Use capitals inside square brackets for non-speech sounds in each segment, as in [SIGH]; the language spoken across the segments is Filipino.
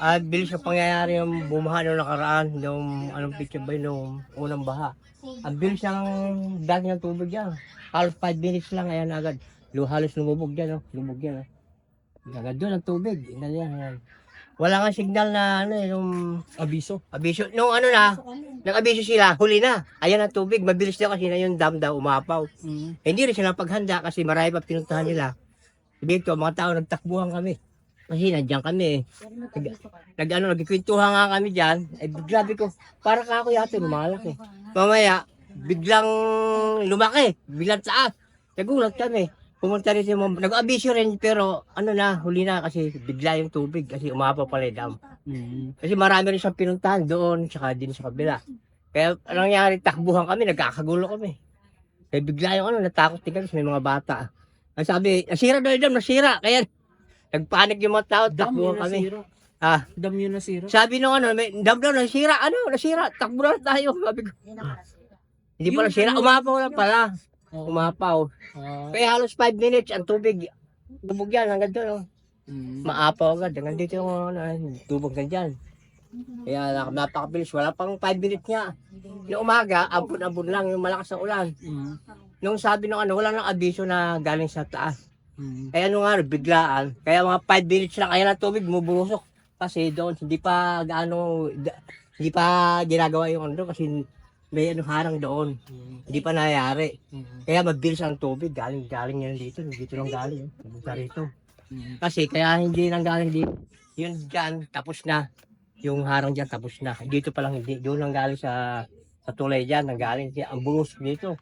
At bilis na pangyayari yung bumaha nung nakaraan, yung anong picture ba nung unang baha. Ang bilis ng dati ng tubig yan. Halos 5 minutes lang, ayan agad. Halos lumubog yan, oh. lumubog yan. Oh. Agad doon ang tubig. Yan, yan, yan. Wala nga signal na ano, eh, yung Abiso. abiso. Nung ano na, nag-abiso sila, huli na. Ayan ang tubig, mabilis daw kasi na yung dam daw umapaw. Mm. Eh, hindi rin sila paghanda kasi marami pa pinuntahan nila. Dito, mga tao nagtakbuhan kami. Kasi nandiyan kami eh. Nag, nag ano, nagkikwentuhan nga kami dyan. Eh, grabe ko, para ka ako yata lumalaki. Mamaya, biglang lumaki, biglang taas. Nagulat kami. Pumunta rin si mom. Nag-abisyo rin, pero ano na, huli na kasi bigla yung tubig kasi umapaw pala yung dam. Mm. Kasi marami rin siyang pinuntahan doon, tsaka din sa kabila. Kaya anong nangyari, takbuhan kami, nagkakagulo kami. Kaya bigla yung ano, natakot din kami sa may mga bata. Ang sabi, nasira daw yung dam, nasira. Kaya nagpanik yung mga tao, Dam takbuhan yun kami. nasira. Ah, Dam yun nasira. sabi nung ano, may dam daw, nasira. Ano, nasira, takbo na tayo. Sabi ko, hindi pa Yung nasira, ano- umapaw na pala. Oo. Umapaw. Ah, Kaya halos 5 minutes, ang tubig, tubog yan hanggang doon. Oh. mm. Maapaw agad, hanggang dito yung ano, tubog na dyan. Kaya nak- napakabilis, wala pang 5 minutes nga. Yung umaga, abon-abon lang yung malakas na ulan. Mm. Nung sabi nung ano, wala nang abiso na galing sa taas. Mm. Kaya ano nga, biglaan. Kaya mga 5 minutes lang, kaya na tubig bumuburusok. Kasi doon, hindi pa gaano, hindi pa ginagawa yung ano kasi may ano harang doon. Mm. Hindi pa nangyayari. Mm. Kaya mabilis ang tubig, galing galing yan dito, dito lang galing, pumunta rito. Mm. Kasi kaya hindi nang galing dito. Yun dyan, tapos na. Yung harang dyan, tapos na. Dito pa lang hindi. Doon lang galing sa sa tulay dyan, nang galing. Kaya ang bulos dito.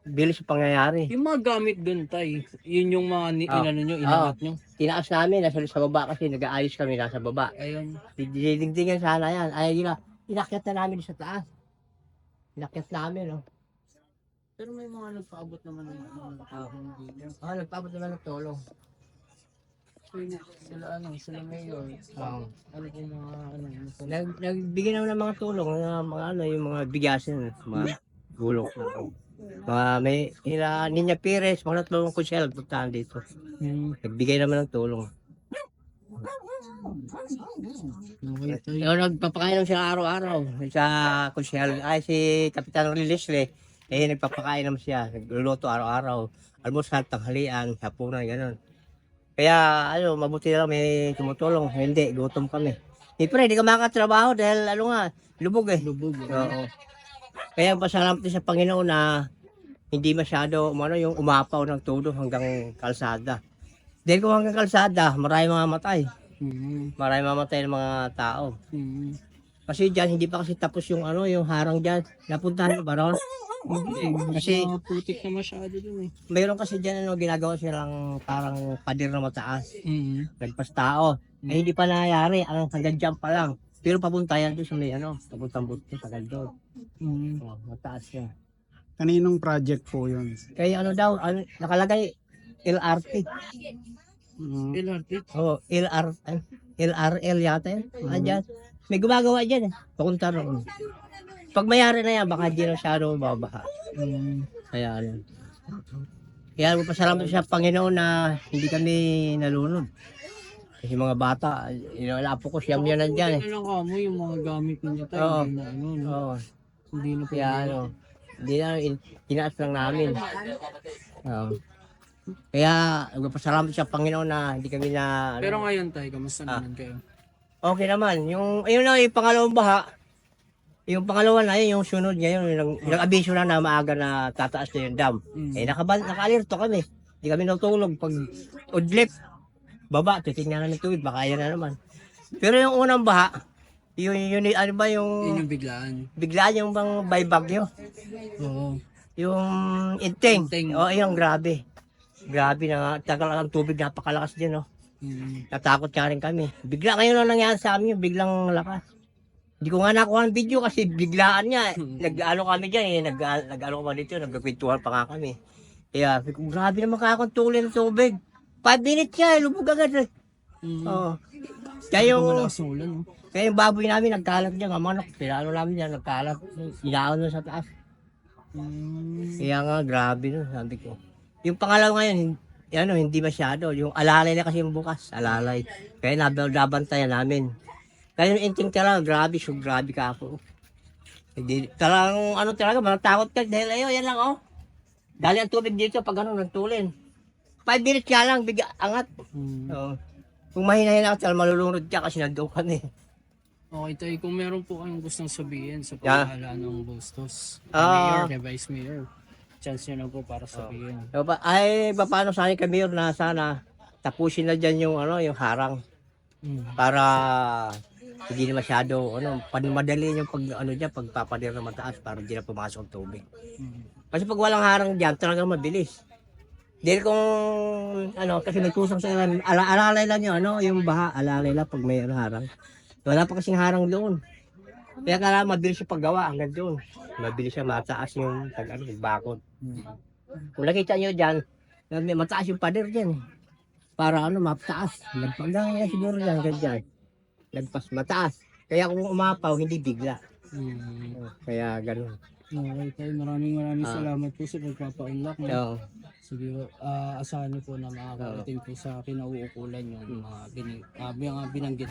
Bilis ang pangyayari. Yung mga gamit dun, tay, yun yung mga ni, Ah. inano nyo, inangat nyo. Tinaas namin, nasa sa baba kasi nag-aayos kami nasa baba. Ayun. Didingdingan sana yan. Ay, yun na. Inakyat na namin sa taas. Inakyat namin, oh. Pero may mga nagpaabot naman ng mga kahon dito. Oh, nagpapot naman ng tulong. Sila, ano, sila mayor. Oh. Ano po mga ano, ano po? Nag, nagbigay naman ng mga tulong, ng mga ano, yung mga bigasin, mga gulong. Mga may, nila, Ninya Pires, mga tatlong kusyel, puntahan dito. Mm. Nagbigay naman ng tulong. Okay, tay. Yung nagpapakain sila araw-araw sa kusyel, ay si Kapitan Leslie, eh nagpapakain naman siya, nagluluto araw-araw. Almusal, tanghalian, hapunan, gano'n. Kaya, ano, mabuti lang may tumutulong. Hindi, gutom kami. Di pre, hindi ka makakatrabaho dahil, ano nga, lubog eh. Lubog. Oo. Kaya pasalamat din sa Panginoon na hindi masyado ano, yung umapaw ng tulo hanggang kalsada. Dahil kung hanggang kalsada, marami mga matay. Mm. Marami mamatay ng mga tao. Mm. Kasi diyan hindi pa kasi tapos yung ano, yung harang diyan. Napuntahan mo ba ron? Kasi- putik na masyado dun eh. Mayroon kasi diyan ano, ginagawa silang parang pader na mataas. Mm. Nagpas tao. Eh hindi pa nangyayari, ang hanggang diyan pa lang. Pero papunta yan doon sa may ano, papuntang buti, tagal doon. Mm. Oh, mataas yan. Kaninong project po yun? Kaya ano daw, ano, nakalagay LRT. Mm, LRT. Oh, LR, ano, LRL yata yun. Andyan. May gumagawa dyan eh. Pakunta roon. Pag mayari na yan, baka di na masyado mababaha. Mm. Kaya ano. Kaya magpasalamat sa Panginoon na hindi kami nalunod. Kasi mga bata, inalapo ko siyam yan nandyan eh. Ano lang kamo yung mga gamit ninyo tayo. Oo. Ano, no? Oo. Hindi na Kaya ano, hindi na, in- tinaas lang namin. Oo. Kaya magpasalamat sa Panginoon na hindi kami na... ano, Pero ngayon tayo, kamusta Ah. naman kayo? Okay naman. Yung, ayun na, yung pangalawang baha, yung pangalawa na yun, yung sunod ngayon, yung nag-abiso na na maaga na tataas na yung dam. Mm. Eh, nakabal, naka-alerto kami. Hindi kami natulog. Pag udlip, baba, titignan namin tubig, baka yan na naman. Pero yung unang baha, yung, yun, ano ba Yun yung, yung biglaan. bigla yung bang by bagyo, Oo. yung inting. Inting. O, oh, yung grabe. Grabe na, tagal ang tubig, napakalakas din, no. Mm. Natakot ka rin kami. Bigla ngayon lang nangyari sa amin, yung biglang lakas. Hindi ko nga nakuha ang video kasi biglaan niya. Hmm. [LAUGHS] Nag-ano kami dyan eh, nag, nag-ano kami dito, nagkakwentuhan pa nga kami. Kaya, ko, grabe naman kakong ng tubig. 5 minutes siya, eh, lubog agad eh. Mm. Oo. Kaya yung, Malakas ulan, no? Kaya yung baboy namin, nagkalat dyan, ang manok, pinano namin dyan, nagkalat. Inaon na sa taas. Mm. Kaya nga, grabe no, sabi ko. Yung pangalawa ngayon, ano, hindi masyado. Yung alalay na kasi yung bukas, alalay. Kaya nabantayan namin. Kaya yung inting talaga, grabe, so grabe ka ako. Hindi, talagang ano talaga, matatakot ka dahil ayo, yan lang oh. Dali ang tubig dito pag ano, nagtulin. Five minutes nga lang, bigla, angat. Mm. Oo. Kung mahina-hina ka, talagang malulunod ka kasi nandoon ka na eh. Okay, tayo, kung meron po kayong gustong sabihin sa Yeah. pagkakalaan ng Bustos, Ah. mayor, kay vice mayor, chance nyo na po para sabihin. So, pa, ay, paano sa akin kami na sana tapusin na dyan yung ano, yung harang Mm. para hindi na masyado ano, madali yung pag ano diyan pagpapadir na mataas para hindi na pumasok ang tubig. Mm. Kasi pag walang harang diyan, talagang mabilis. Dahil kung ano, kasi nagkusang sa ala, alalay lang yung ano, yung baha, alalay lang pag may harang. Wala pa kasing harang doon. Kaya kaya mabilis yung paggawa hanggang doon. Mabilis siya mataas yung pag ano, yung bakod. Kung nakita nyo dyan, may mataas yung pader dyan. eh. Para ano, mataas. Nagpagdang yan siguro dyan, ganyan. Nagpas mataas. Kaya kung umapaw, hindi bigla. Mm. Kaya ganun. Okay, tayo, maraming maraming Ah. salamat po sa pagpapaunlak. No? So, Siguro, ah, asahan niyo po na makakarating po sa kinauukulan yung mga, bining, ah, mga binanggit